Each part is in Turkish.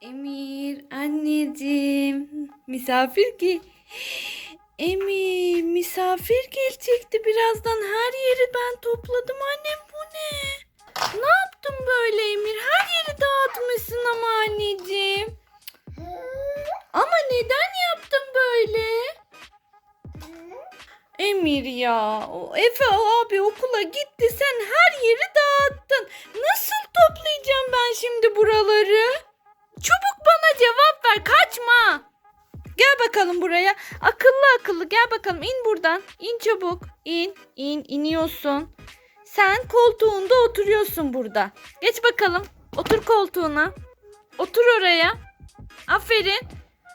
Emir, anneciğim. Misafir ki. Emir, misafir gelecekti birazdan. Her yeri ben topladım. Annem bu ne? Ne yaptın böyle Emir? Her yeri dağıtmışsın ama anneciğim. Ama neden yaptın böyle? Emir ya, o Efe abi okula gitti. Sen her yeri dağıttın. Nasıl toplayacağım ben şimdi buraları? Çabuk bana cevap ver. Kaçma. Gel bakalım buraya. Akıllı akıllı gel bakalım. İn buradan. İn çabuk. İn, in, iniyorsun. Sen koltuğunda oturuyorsun burada. Geç bakalım. Otur koltuğuna. Otur oraya. Aferin.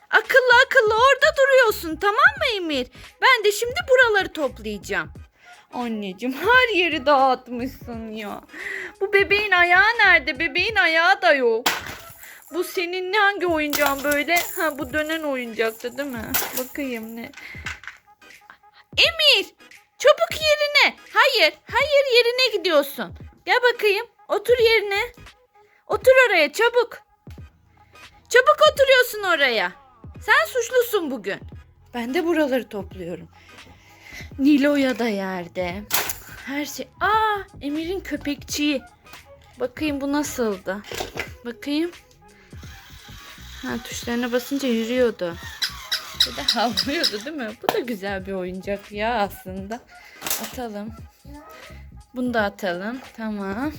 Akıllı akıllı orada duruyorsun tamam mı Emir? Ben de şimdi buraları toplayacağım. Anneciğim her yeri dağıtmışsın ya. Bu bebeğin ayağı nerede? Bebeğin ayağı da yok. Bu senin ne hangi oyuncağın böyle? Ha bu dönen oyuncaktı değil mi? Bakayım ne. Emir! Çabuk yerine. Hayır, hayır yerine gidiyorsun. Gel bakayım. Otur yerine. Otur oraya çabuk. Çabuk oturuyorsun oraya. Sen suçlusun bugün. Ben de buraları topluyorum. Nilo'ya da yerde. Her şey. Aa, Emir'in köpekçiği. Bakayım bu nasıldı? Bakayım. Ha, tuşlarına basınca yürüyordu. Bir de havlıyordu değil mi? Bu da güzel bir oyuncak ya aslında. Atalım. Bunu da atalım. Tamam.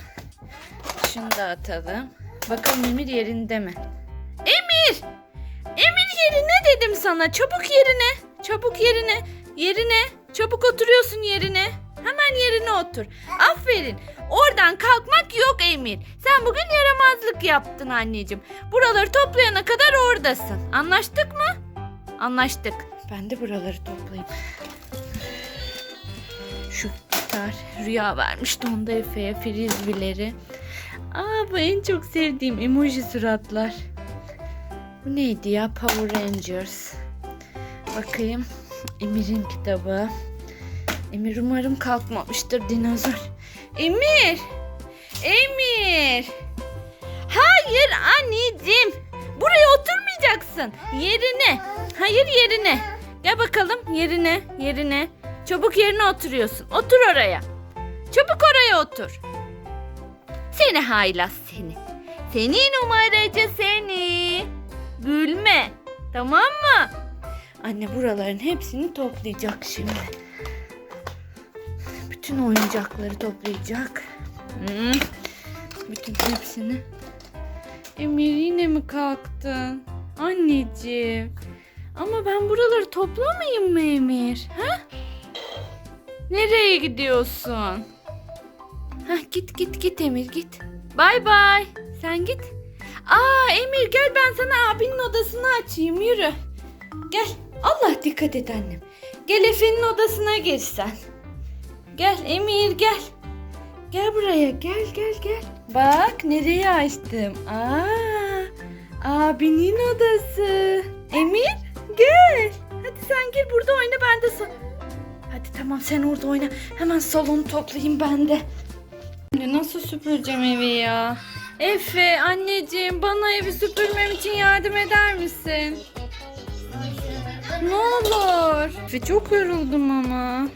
Şunu da atalım. Bakalım Emir yerinde mi? Emir! Emir yerine dedim sana. Çabuk yerine. Çabuk yerine. Yerine. Çabuk oturuyorsun yerine. Hemen yerine otur. Aferin. Oradan kalkmak yok Emir. Sen bugün yaramazlık yaptın anneciğim. Buraları toplayana kadar oradasın. Anlaştık mı? Anlaştık. Ben de buraları toplayayım. Şu gitar rüya vermişti onda Efe'ye frizbileri. Aa bu en çok sevdiğim emoji suratlar. Bu neydi ya? Power Rangers. Bakayım. Emir'in kitabı. Emir umarım kalkmamıştır dinozor. Emir! Emir! Hayır anneciğim. Buraya oturmayacaksın. Yerine. Hayır yerine. Gel bakalım yerine. Yerine. Çabuk yerine oturuyorsun. Otur oraya. Çabuk oraya otur. Seni haylaz seni. Seni numaracı seni. Gülme. Tamam mı? Anne buraların hepsini toplayacak şimdi. Bütün oyuncakları toplayacak. Hmm. Bütün hepsini. Emir yine mi kalktın? Anneciğim. Ama ben buraları toplamayayım mı Emir? Ha? Nereye gidiyorsun? Ha git git git Emir git. Bay bay. Sen git. Aa Emir gel ben sana abinin odasını açayım yürü. Gel. Allah dikkat et annem. Gel Efe'nin odasına gir sen. Gel Emir gel. Gel buraya gel gel gel. Bak nereye açtım. Aa, abinin odası. Emir gel. Hadi sen gir burada oyna ben de sa- Hadi tamam sen orada oyna. Hemen salonu toplayayım ben de. Nasıl süpüreceğim evi ya? Efe anneciğim bana evi süpürmem için yardım eder misin? Ne olur. Efe çok yoruldum ama.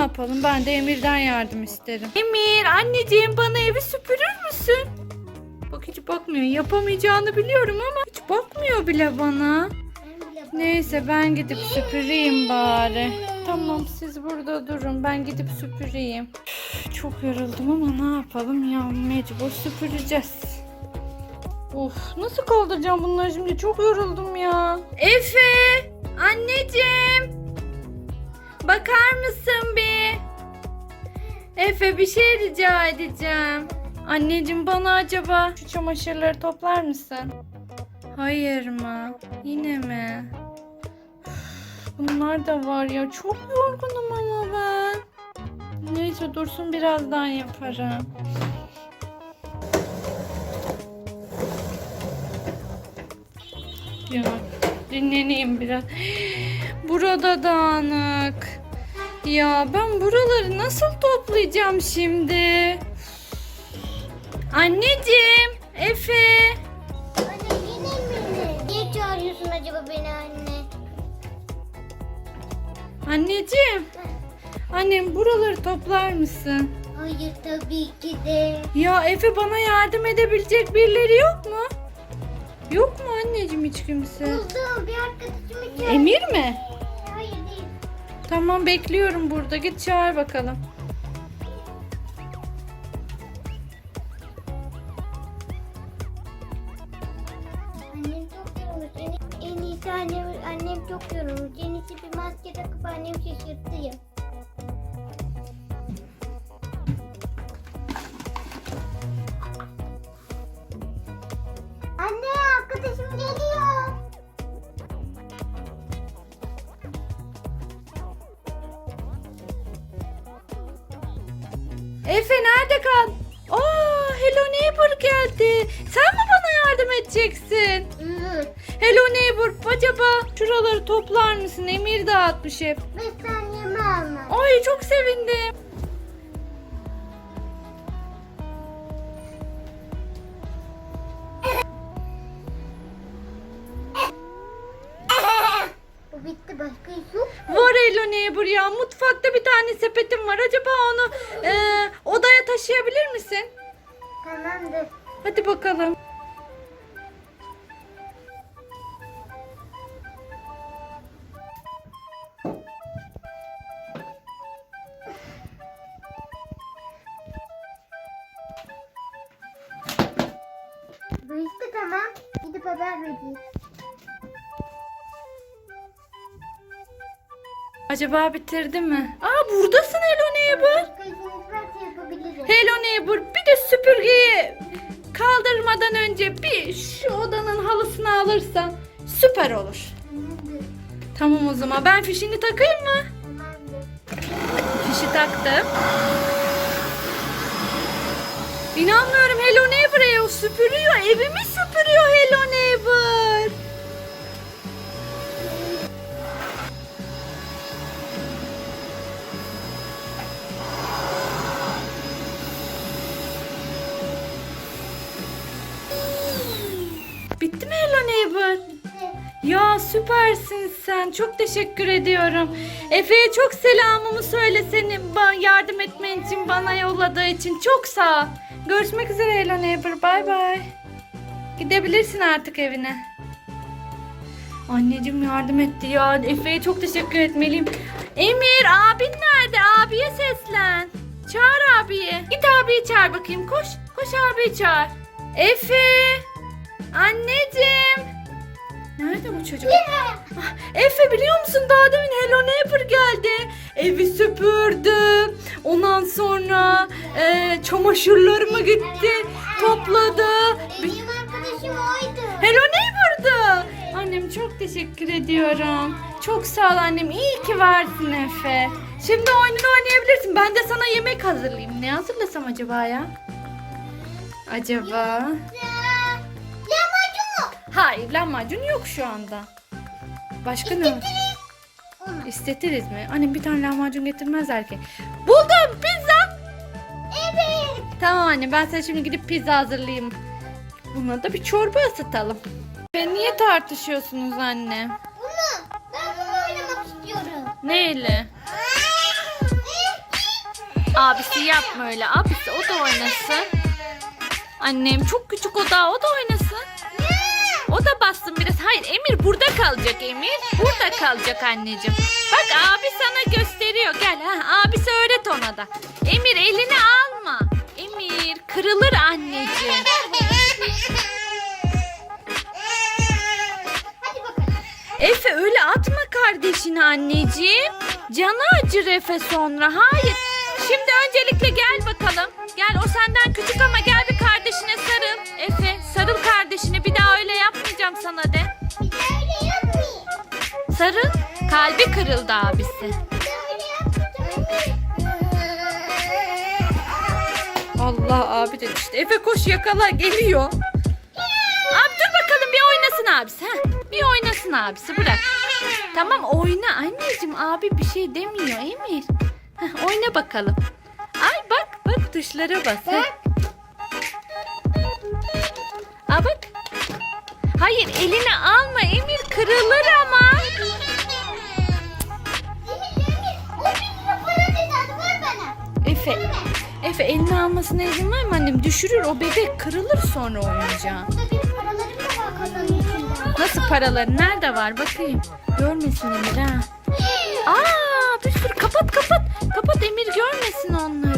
Yapalım ben de Emir'den yardım isterim. Emir anneciğim bana evi süpürür müsün? Bak hiç bakmıyor. Yapamayacağını biliyorum ama hiç bakmıyor bile bana. Neyse ben gidip süpüreyim bari. Tamam siz burada durun ben gidip süpüreyim. Çok yoruldum ama ne yapalım ya mecbur süpüreceğiz. Of nasıl kaldıracağım bunları şimdi çok yoruldum ya. Efe anneciğim bakar mısın bir? Efe bir şey rica edeceğim. Anneciğim bana acaba şu çamaşırları toplar mısın? Hayır mı? Yine mi? Bunlar da var ya. Çok yorgunum ama ben. Neyse dursun birazdan yaparım. Ya dinleneyim biraz. Burada dağınık. Ya ben buraları nasıl toplayacağım şimdi? Anneciğim, Efe. Anne yine mi? Niye çağırıyorsun acaba beni anne? Anneciğim. Annem buraları toplar mısın? Hayır tabii ki de. Ya Efe bana yardım edebilecek birileri yok mu? Yok mu anneciğim hiç kimse? Buldum bir arkadaşımı çağır. Emir mi? Tamam bekliyorum burada. Git çağır bakalım. Annem çok yorulmuş. En, annem, annem çok yorulmuş. En bir maske takıp annem şaşırttı ya. Anne arkadaşım geliyor. Efe nerede kal? Aa, Hello Neighbor geldi. Sen mi bana yardım edeceksin? Hello Neighbor acaba şuraları toplar mısın? Emir dağıtmış hep. Ve sen yeme alma. Ay çok sevindim. Ya. Mutfakta bir tane sepetim var. Acaba onu e, odaya taşıyabilir misin? Tamamdır. Hadi bakalım. Bu tamam. Gidip haber vereyim. Acaba bitirdi mi? Aa buradasın Hello Neighbor. Hello Neighbor bir de süpürgeyi kaldırmadan önce bir şu odanın halısını alırsan süper olur. Tamam o zaman ben fişini takayım mı? Fişi taktım. İnanmıyorum Hello Neighbor ev süpürüyor. Evimi süpürüyor Hello Neighbor. Ya süpersin sen. Çok teşekkür ediyorum. Efe'ye çok selamımı söyle senin yardım etmen için bana yolladığı için. Çok sağ ol. Görüşmek üzere Hello Neighbor. Bay bay. Gidebilirsin artık evine. Anneciğim yardım etti ya. Efe'ye çok teşekkür etmeliyim. Emir abin nerede? Abiye seslen. Çağır abiyi. Git abiyi çağır bakayım. Koş. Koş abiyi çağır. Efe. Anneciğim. Nerede bu çocuk? Ah, Efe biliyor musun daha demin Hello Neighbor geldi. Evi süpürdü. Ondan sonra e, çamaşırlarımı gitti. Topladı. En iyi arkadaşım oydu. Hello Neighbor'du. Annem çok teşekkür ediyorum. Çok sağ ol annem. İyi ki varsın Efe. Şimdi oyununu oynayabilirsin. Ben de sana yemek hazırlayayım. Ne hazırlasam acaba ya? Acaba? Lahmacun Hayır lahmacun yok şu anda. Başka ne var? İstetiriz mi? Annem bir tane lahmacun getirmezler ki. Buldum pizza. Evet. Tamam anne ben sana şimdi gidip pizza hazırlayayım. Buna da bir çorba ısıtalım. Ve niye tartışıyorsunuz anne? Bunu. Ben bunu oynamak istiyorum. Neyle? Abisi yapma öyle. Abisi o da oynasın. Annem çok küçük o da o da oynasın. O da bassın biraz. Hayır Emir burada kalacak Emir. Burada kalacak anneciğim. Bak abi sana gösteriyor. Gel ha abisi öğret ona da. Emir elini alma. Emir kırılır anneciğim. Efe öyle atma kardeşini anneciğim. Canı acır Efe sonra. Hayır. Şimdi öncelikle gel bakalım. Gel o senden küçük ama gel bir kardeşine sarıl. Efe sarıl kardeşine bir daha öyle yapmayacağım sana de. Sarıl. Kalbi kırıldı abisi. Allah abi de işte. Efe koş yakala geliyor. Abi dur bakalım bir oynasın abisi. Ha? Bir oynasın abisi bırak. Tamam oyna anneciğim abi bir şey demiyor Emir. Heh, oyna bakalım. Ay bak bak tuşlara bas. Bak. Aa bak. Hayır eline alma Emir kırılır ama. Efe. Efe eline almasına izin verme annem. Düşürür o bebek kırılır sonra oyuncağı. Var. Nasıl paraları nerede var bakayım. Görmesin Emir ha. Aa bir sürü kapat kapat. Kapat Emir görmesin onları.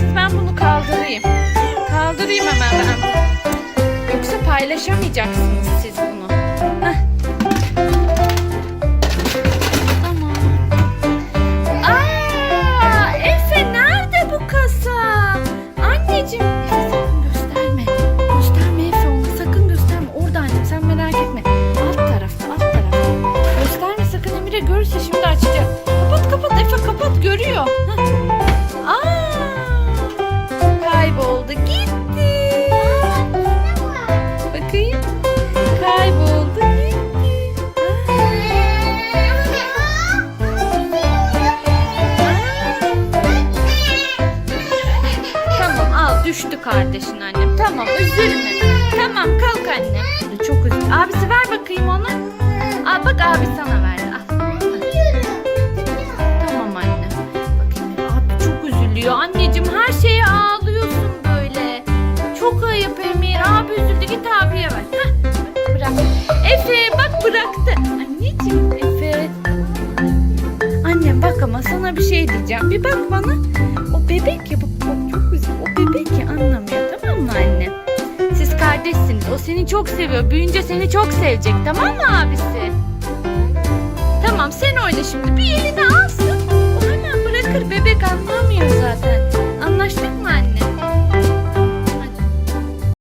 Oynarsınız. Ben bunu kaldırayım. Kaldırayım hemen ben. Yoksa paylaşamayacaksınız siz bunu. Heh. Tamam. Efe nerede bu kasa? Anneciğim Efe gösterme. Gösterme Efe ona sakın gösterme. Orada annem sen merak etme. Alt tarafta alt tarafta. Gösterme sakın Emir'e görürse şimdi açacak. Kapat kapat Efe kapat görüyor. Hah. Düştü kardeşin annem. Tamam üzülme. Tamam kalk anne. Çok üzül. Abisi ver bakayım onu. Al bak abi sana verdi. Al. Tamam anne. Bakayım abi çok üzülüyor. Anneciğim her şeye ağlıyorsun böyle. Çok ayıp Emir. Abi üzüldü git abiye ver. Heh, bırak. Efe bak bıraktı. Anneciğim Efe. Annem bak ama sana bir şey diyeceğim. Bir bak bana. O bebek ya bak, O seni çok seviyor. Büyünce seni çok sevecek. Tamam mı abisi? Tamam sen oyna şimdi. Bir elini alsın. O hemen bırakır. Bebek anlamıyor zaten. Anlaştık mı anne?